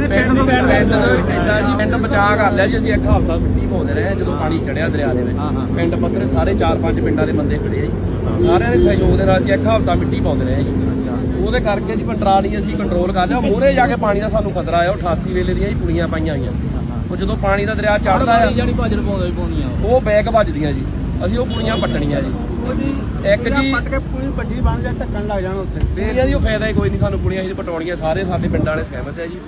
ਪਿੰਡ ਪਿੰਡ ਇਦਾਂ ਜੀ ਪਿੰਡ ਬਚਾ ਕਰ ਲਿਆ ਜੀ। ਅਸੀਂ ਇੱਕ ਹਫ਼ਤਾ ਮਿੱਟੀ ਪਾਉਂਦੇ ਰਹੇ ਜਦੋਂ ਪਾਣੀ ਚੜਿਆ ਦਰਿਆ ਦੇ ਵਿੱਚ। ਪਿੰਡ ਪੱਧਰੇ ਸਾਰੇ 4-5 ਪਿੰਡਾਂ ਦੇ ਬੰਦੇ ਖੜੇ ਆ ਜੀ। ਸਾਰਿਆਂ ਦੇ ਸਹਿਯੋਗ ਦੇ ਨਾਲ ਅਸੀਂ ਇੱਕ ਹਫ਼ਤਾ ਮਿੱਟੀ ਪਾਉਂਦੇ ਰਹੇ ਜੀ। ਉਹਦੇ ਕਰਕੇ ਜੀ ਪੰਟਰਾਲੀ ਅਸੀਂ ਕੰਟਰੋਲ ਕਰ ਲਿਆ। ਮੋਹਰੇ ਜਾ ਕੇ ਪਾਣੀ ਦਾ ਸਾਨੂੰ ਖਤਰਾ ਆ ਉਹ 88 ਵੇਲੇ ਦੀਆਂ ਹੀ ਪੁਲੀਆਂ ਪਾਈਆਂ ਆਈਆਂ ਉਹ ਜਦੋਂ ਪਾਣੀ ਦਾ ਦਰਿਆ ਚੜਦਾ ਆ ਪਾਉਂਦਾ ਹੀ ਉਹ। ਬੈਗ ਵੱਜਦੀਆਂ ਜੀ। ਅਸੀਂ ਉਹ ਪੁਲੀਆਂ ਪੱਟਣੀਆਂ ਜੀ। ਇੱਕ ਜੀ ਪੱਟ ਕੇ ਪੂਰੀ ਵੱਡੀ ਬਣ ਜਾ ਢੱਕਣ ਲੱਗ ਜਾਣਾ ਉੱਥੇ। ਪੁਲੀਆਂ ਦੀ ਉਹ ਫਾਇਦਾ ਹੀ ਕੋਈ ਨਹੀਂ ਸਾਨੂੰ ਪੁਲੀਆਂ ਅਸੀਂ ਪਟਾਉਣੀਆਂ ਸਾਰੇ ਸਾਡੇ ਪਿੰਡਾਂ ਵਾਲੇ ਸਹਿਮਤ ਹੈ ਜੀ।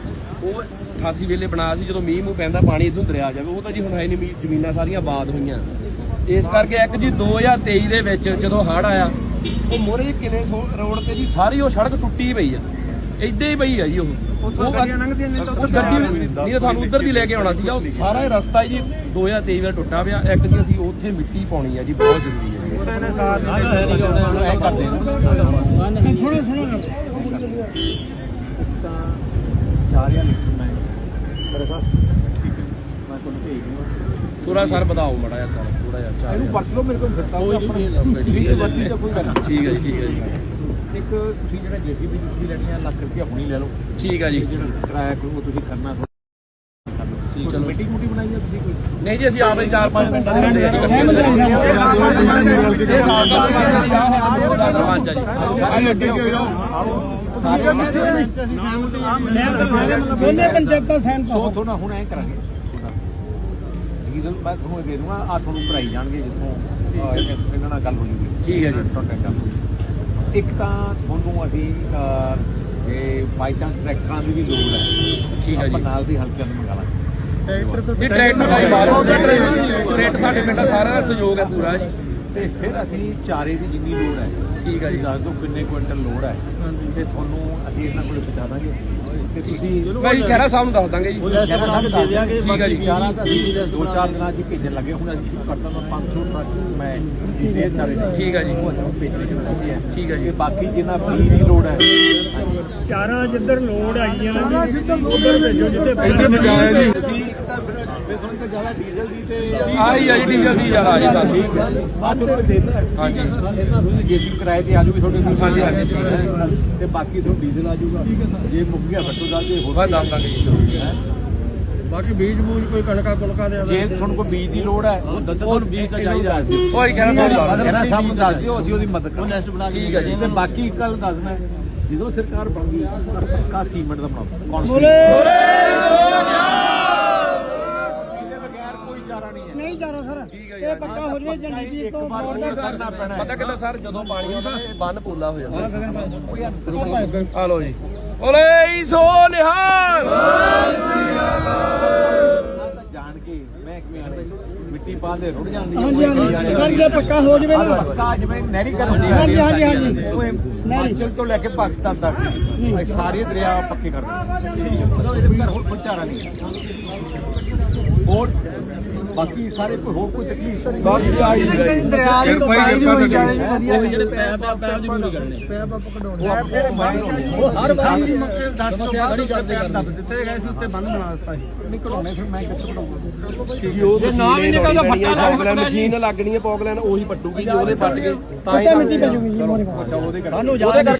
ਉਹ 88 ਵੇਲੇ ਬਣਾ ਸੀ ਜਦੋਂ ਮੀਂਹ ਮੂੰਹ ਪੈਂਦਾ ਪਾਣੀ ਇਧਰੋਂ ਦਰਿਆ ਜਾਵੇ ਉਹ ਤਾਂ ਜੀ ਹੁਣ ਹੈ ਨਹੀਂ ਜ਼ਮੀਨਾਂ ਸਾਰੀਆਂ ਆਬਾਦ ਹੋਈਆਂ। ਇਸ ਕਰਕੇ ਇੱਕ ਜੀ 2023 ਦੇ ਵਿੱਚ ਜਦੋਂ ਹੜ੍ਹ ਆਇਆ ਉਹ ਮੋਰੇ ਕਿਲੇ ਰੋਡ ਤੇ ਜੀ ਸਾਰੀ ਉਹ ਸੜਕ ਟੁੱਟੀ ਪਈ ਆ। ਏਦਾਂ ਹੀ ਪਈ ਆ ਜੀ ਉਹ। ਉਹ ਗੱਡੀਆਂ ਲੰਘਦੀਆਂ ਨੇ ਤਾਂ ਉਹ ਗੱਡੀ ਨਹੀਂ ਤਾਂ ਸਾਨੂੰ ਉੱਧਰ ਦੀ ਲੈ ਕੇ ਆਉਣਾ ਸੀਗਾ। ਉਹ ਸਾਰਾ ਹੀ ਰਸਤਾ ਜੀ 2023 ਦਾ ਟੁੱਟਾ ਪਿਆ। ਇੱਕ ਜੀ ਅਸੀਂ ਉੱਥੇ ਮਿੱਟੀ ਪਾਉਣੀ ਆ ਜੀ ਬਹੁਤ ਜ਼ਰੂਰੀ ਹੈ ਜੀ। ਨੇ ਸਾਥ ਨਹੀਂ ਐਂ ਕਰਦੇ ਆ ਸੁਣੋ ਸੁਣੋ। ਚਾਰਿਆ ਲਿਖਣਾ ਹੈ। ਮੇਰੇ ਸਾਹ। ਠੀਕ ਹੈ ਮੈਂ ਤੁਹਾਨੂੰ ਭੇਜ ਦੂੰਗਾ ਥੋੜਾ ਸਰ ਵਧਾਓ ਮੜਾ ਜਿਹਾ ਸਰ ਥੋੜਾ ਜਿਹਾ ਚਾਰ ਇਹਨੂੰ ਵਰਤ ਲਓ ਮੇਰੇ ਕੋਲ ਆਪਣਾ ਠੀਕ ਹੈ। ਵਰਤੀ ਤਾਂ ਕੋਈ ਗੱਲ ਨਹੀਂ ਠੀਕ ਹੈ ਜੀ ਠੀਕ ਹੈ ਜੀ। ਇੱਕ ਤੁਸੀਂ ਜਿਹੜਾ ਜੇਸੀਬੀ ਤੁਸੀਂ ਲੈਣੀ ਆ ਲੱਖ ਰੁਪਏ ਹੁਣੀ ਲੈ ਲਓ। ਠੀਕ ਹੈ ਜੀ। ਜਿਹੜਾ ਕਿਰਾਇਆ ਕਰੂਗਾ ਤੁਸੀਂ ਕਰਨਾ ਠੀਕ ਚਲੋ ਮੀਟਿੰਗ ਮੂਟੀ ਬਣਾਈ ਆ ਤੁਸੀਂ ਕੋਈ? ਨਹੀਂ ਜੀ ਅਸੀਂ ਆਪੇ ਚਾਰ ਪੰਜ ਮਿੰਟਾਂ ਦੇ ਬੰਦੇ ਆ। ਜੀ ਇਹ ਸਾਲ ਦਾ ਸਰਪੰਚ ਆ ਹੈ? ਦਾ ਸਰਪੰਚ ਆ ਜੀ। ਦੋਨੇ ਪੰਚਾਇਤਾਂ ਸਹਿਮਤ ਹੋ। ਥੋੜਾ ਹੁਣ ਐ ਕਰਾਂਗੇ। ਡੀਜ਼ਲ ਮੈਂ ਤੁਹਾਨੂੰ ਦੇ ਦੂੰਗਾ ਆ ਤੁਹਾਨੂੰ ਭਰਾਈ ਜਾਣਗੇ ਜਿੱਥੋਂ ਅਹ, ਇਹਨਾਂ ਨਾਲ ਗੱਲ ਹੋਈ ਹੋਈ ਠੀਕ ਹੈ ਜੀ। ਕਰ ਲਓ। ਇੱਕ ਤਾਂ ਤੁਹਾਨੂੰ ਅਸੀਂ ਜੇ ਬਾਈ ਚਾਂਸ ਟਰੈਕਟਰਾਂ ਦੀ ਵੀ ਲੋੜ ਹੈ ਠੀਕ ਹੈ ਜੀ। ਨਾਲ ਦੀ ਹਲਕੇ ਨੂੰ ਮੰਗਾ ਲਾਂਗੇ ਜੀ ਟਰੈਕਟਰ ਮਾਰੋ ਟਰੈਕਟਰ ਸਾਡੇ ਪਿੰਡ ਦਾ ਸਾਰਾ ਦਾ ਸਹਿਯੋਗ ਹੈ ਪੂਰਾ ਜੀ ਤੇ ਫਿਰ ਅਸੀਂ ਚਾਰੇ ਦੀ ਜਿੰਨੀ ਲੋੜ ਹੈ ਠੀਕ ਹੈ ਜੀ। ਦੱਸ ਦਿਓ ਕਿੰਨੇ ਕੁਇੰਟਲ ਲੋੜ ਹੈ ਤੇ ਤੁਹਾਨੂੰ ਅਸੀਂ ਇਹਨਾਂ ਕੋਲ ਪਹੁੰਚਾ ਦਾਂਗੇ। ਤੇ ਤੁਸੀਂ ਮੈਂ ਜੀ ਖਹਿਰਾ ਸਾਹਿਬ ਨੂੰ ਦੱਸ ਦਾਂਗੇ ਜੀ। ਖਹਿਰਾ ਸਾਹਿਬ ਦੇ ਦਿਆਂਗੇ ਠੀਕ ਹੈ ਜੀ। ਚਾਰਾਂ ਦਾ ਅਸੀਂ ਦੋ ਚਾਰ ਦਿਨਾਂ 'ਚ ਹੀ ਭੇਜਣ ਲੱਗੇ। ਹੁਣ ਅਸੀਂ ਸ਼ੁਰੂ ਕਰਤਾ ਮੈਂ 500 ਟਰੱਕ ਮੈਂ ਦੇ ਚਾਰੇ ਠੀਕ ਹੈ ਜੀ। ਉਹ ਤੁਹਾਨੂੰ ਭੇਜਣੇ ਦਿੱਤੇ ਹੈ। ਠੀਕ ਹੈ ਜੀ। ਤੇ ਬਾਕੀ ਜਿੰਨਾ ਬੀ ਦੀ ਲੋੜ ਹੈ ਚਾਰਾਂ ਜਿੱਧਰ ਲੋੜ ਆਈਆਂ ਨੇ ਉਧਰ ਭੇਜੋ ਜਿੱਥੇ ਇੱਧਰ ਬਚਾਇਆ ਜੀ। ਆ ਜੀ ਡੀਜ਼ਲ ਦੀ ਆ ਤੁਹਾਨੂੰ ਦੇਣਾ ਹਾਂਜੀ। ਇਹਨਾਂ ਤੁਸੀਂ ਜੇਸੀ ਕਿਰਾਏ ਤੇ ਆ ਜੂਗੀ ਤੁਹਾਡੇ ਕੋਲ। ਹਾਂਜੀ, ਹਾਂਜੀ, ਠੀਕ ਹੈ। ਤੇ ਬਾਕੀ ਤੁਹਾਨੂੰ ਡੀਜ਼ਲ ਆ ਜੂਗਾ ਜੇ ਮੁੱਕ ਗਿਆ ਫੱਟੋ ਦਾ ਜੇ ਮੈਂ ਹੋਰ ਦੱਸ ਦਾਂਗੇ ਜੀ। ਬਾਕੀ ਬੀਜ ਬੂਜ ਕੋਈ ਕਣਕਾ ਕੁਣਕਾ ਦੇ ਜੇ ਤੁਹਾਨੂੰ ਕੋਈ ਬੀਜ ਦੀ ਲੋੜ ਹੈ ਉਹ ਦੱਸੋ ਤੁਹਾਨੂੰ ਬੀਜ ਤਾਂ ਚਾਹੀਦਾ ਹੈ। ਕੋਈ ਖਹਿਰਾ ਸਾਹਿਬ ਨੂੰ ਦੱਸ ਦਿਓ। ਕਹਿਣਾ ਸਾਹਿਬ ਨੂੰ ਦੱਸ ਦਿਓ ਅਸੀਂ ਉਹਦੀ ਮਦਦ ਕਰਾਂਗੇ। ਠੀਕ ਹੈ ਜੀ। ਤੇ ਬਾਕੀ ਇੱਕ ਗੱਲ ਦੱਸਣਾ ਹੈ, ਜਦੋਂ ਸਰਕਾਰ ਬਣ ਗਈ ਪੱਕਾ ਸੀਮੈਂਟ ਦਾ ਬਣਾਓ ਬੋਲੇ ਇਹਦੇ ਬਗੈਰ ਕੋਈ ਚਾਰਾ ਨਹੀਂ ਹੈ ਨਹੀਂ ਜਾਣਾ ਸਰ ਠੀਕ ਹੈ ਇਹ ਪੱਕਾ ਹੋ ਜਵੇ ਜੰਡੀ ਦੀ ਇੱਕ ਤੋਂ ਵਾਰ ਮੋੜ ਦਾ ਕਰਨਾ ਪੈਣਾ ਹੈ। ਪਤਾ ਕਿੱਦਾਂ ਸਰ ਜਦੋਂ ਪਾਣੀ ਆਉਂਦਾ ਇਹ ਬੰਨ ਪੋਲਾ ਹੋ ਜਾਂਦਾ। ਆ ਲੋ ਜੀ। ਓਲੇ ਸੋ ਨਿਹਾਲ। ਜਾਣ ਕੇ ਮੈਂ ਕਿਵੇਂ ਮਿੱਟੀ ਪਾ ਦੇ ਰੁੜ ਜਾਂਦੀ ਹੈ। ਹਾਂਜੀ ਹਾਂਜੀ। ਸਰ ਜੇ ਪੱਕਾ ਹੋ ਜਵੇ ਨਾ। ਪੱਕਾ ਜਿਵੇਂ ਨਹਿਰੀ ਕਰ ਹੁੰਦੀ ਹਾਂਜੀ, ਹਾਂਜੀ, ਹਾਂਜੀ। ਉਹ ਹਿਮਾਚਲ ਤੋਂ ਲੈ ਕੇ ਪਾਕਿਸਤਾਨ ਤੱਕ। ਇਹ ਸਾਰੇ ਦਰਿਆ ਪੱਕੇ ਕਰ ਮਤਲਬ ਇਹਦੇ ਵਿੱਚ ਹੋਰ ਕੋਈ ਚਾਰਾ ਨਹੀਂ ਹੈ। ਬਾਕੀ ਸਾਰੇ ਕੋਈ ਹੋਰ ਕੋਈ ਤਕਲੀਫ ਤਾਂ ਨਹੀਂ ਜੀ। ਦਰਿਆ ਦੀ ਕਿਰਪਾ ਹੀ ਕਿਰਪਾ ਤੁਹਾਡੀ। ਉਹ ਜਿਹੜੇ ਪੈਪ ਆ ਪੈਪ ਜ਼ਰੂਰ ਕਰਨੇ? ਉਹ ਹਰ ਵਾਰ ਸਮੱਸਿਆ ਖੜੀ ਕਰਦੇ ਕਰਦੇ ਦਿੱਤੇ ਗਏ ਸੀ ਉੱਤੇ ਬੰਦ ਬਣਾ ਦਿੱਤਾ ਸੀ। ਨਹੀਂ ਕਢਾਉਣੇ ਫਿਰ ਮੈਂ ਕਿੱਥੇ ਕਢਾਉਂਗਾ ਜੀ ਉਹ ਜੇ ਨਾ ਵੀ ਨਿਕਲਦਾ ਫੱਟਾ ਲੱਗਣਾ ਮਸ਼ੀਨ ਲੱਗਣੀ ਹੈ ਪੌਗਲੈਨ ਉਹੀ ਪੱਟੂਗੀ ਜੀ ਉਹਦੇ ਫੱਟ ਕੇ ਤਾਂ ਹੀ ਮਿੱਟੀ ਪੈ ਜੂਗੀ ਜੀ ਉਹਦੇ ਕਰਕੇ।